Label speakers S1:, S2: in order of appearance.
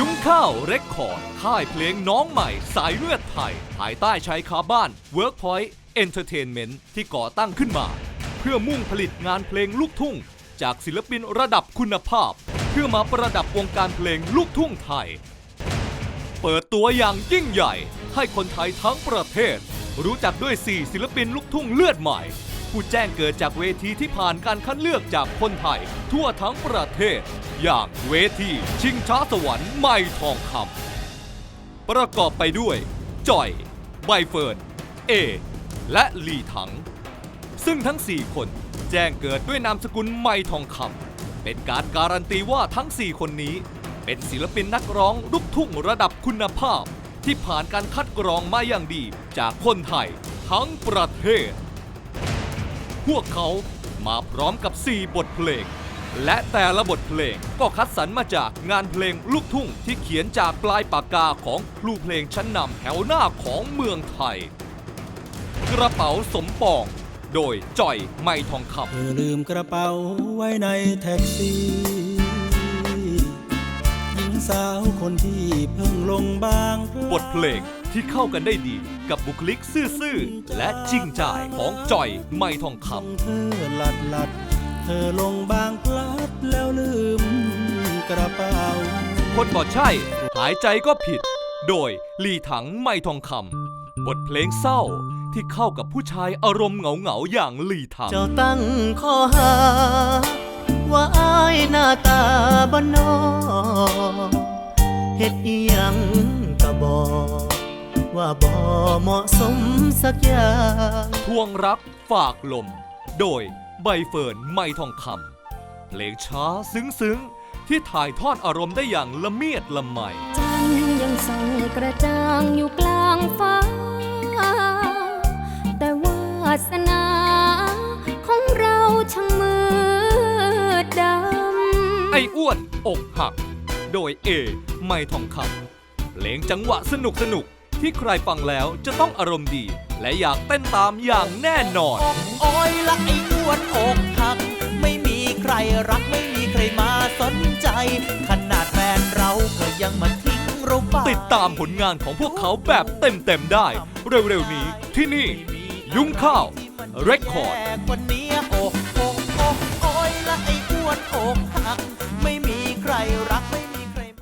S1: ยุ้งข้าวเรคคอร์ด ค่ายเพลงน้องใหม่สายเลือดไทย ภายใต้ชายคาบ้าน Workpoint Entertainment ที่ก่อตั้งขึ้นมา เพื่อมุ่งผลิตงานเพลงลูกทุ่ง จากศิลปินระดับคุณภาพ เพื่อมาประดับวงการเพลงลูกทุ่งไทย เปิดตัวอย่างยิ่งใหญ่ ให้คนไทยทั้งประเทศ รู้จักด้วย 4 ศิลปินลูกทุ่งเลือดใหม่ ผู้แจ้งเกิดจากเวทีที่ผ่านการคัดเลือกจากคนไทย ทั่วทั้งประเทศ อย่างเวทีชิงช้าสวรรค์ไม่ทองคำประกอบไปด้วยจ่อย ใบเฟิร์น เอ และลีถัง ซึ่งทั้ง 4 คนแจ้งเกิดด้วยนามสกุลไม่ทองคำเป็นการการันตีว่าทั้ง 4 คนนี้ เป็นศิลปินนักร้องลูกทุ่งระดับคุณภาพ ที่ผ่านการคัดกรองมาอย่างดีจากคนไทยทั้งประเทศ พวกเขามาพร้อมกับ 4 บทเพลง และแต่ละบทเพลงก็คัดสรรมาจากงานเพลงลูกทุ่งที่เขียนจากปลายปากกาของครูเพลงชั้นนำแถวหน้าของเมืองไทย กระเป๋าสมปอง โดยจ่อยไม่ทองค
S2: เธอลืมกระเป๋าไว้ในแท็กซี่ สาวคนที่เพิ่งลงบางพลัดำ
S1: บทเพลงที่เข้ากันได้ดีกับบุคลิกซื่อๆ และจริงใจของจ่อยไม่ทองค
S2: ของเธอหลัดหลัดเธอลงบางพลัดแล้วลืมกระเป๋าำ
S1: คนบอกใช่ หายใจก็ผิด โดยลีถังไม่ทองคำบทเพลงเศร้าที่เข้ากับผู้ชายอารมณ์เหงาๆอย่างลีถัง
S3: เจ้าตั้งข้อหาว่าอาย หน้าตาบ่นอเฮ็ดอีหยังก็บอกว่าบ่เหมาะสมสักอย่าง
S1: ทวงรักฝากลม โดยใบเฟิร์นไม่ทองคำเพลงช้าซึ้งๆ ที่ถ่ายทอดอารมณ์ได้อย่างละเมียดละไม
S4: จันทร์ยังส่องกระจ่างอยู่กลางฟ้า แต่วาสน อ้
S1: อ้วนอกหัก โดยเอ ไม่ทองคำเพลงจังหวะสนุกสนุกๆที่ใครฟังแล้วจะต้องอารมณ์ดี และอยากเต้นตามอย่างแน่นอน
S3: อกอ้อยละไอ้อ้วนอกหัก ไม่มีใครรักไม่มีใครมาสนใจ ขนาดแฟนเราก็ยังมาทิ้งเราไป
S1: ติดตามผลงานของพวกเขาแบบเต็มๆได้ เร็วๆนี้ที่นี่ ยุ้งข้าว เรคคอร์ด
S3: แกวันนี้อกอ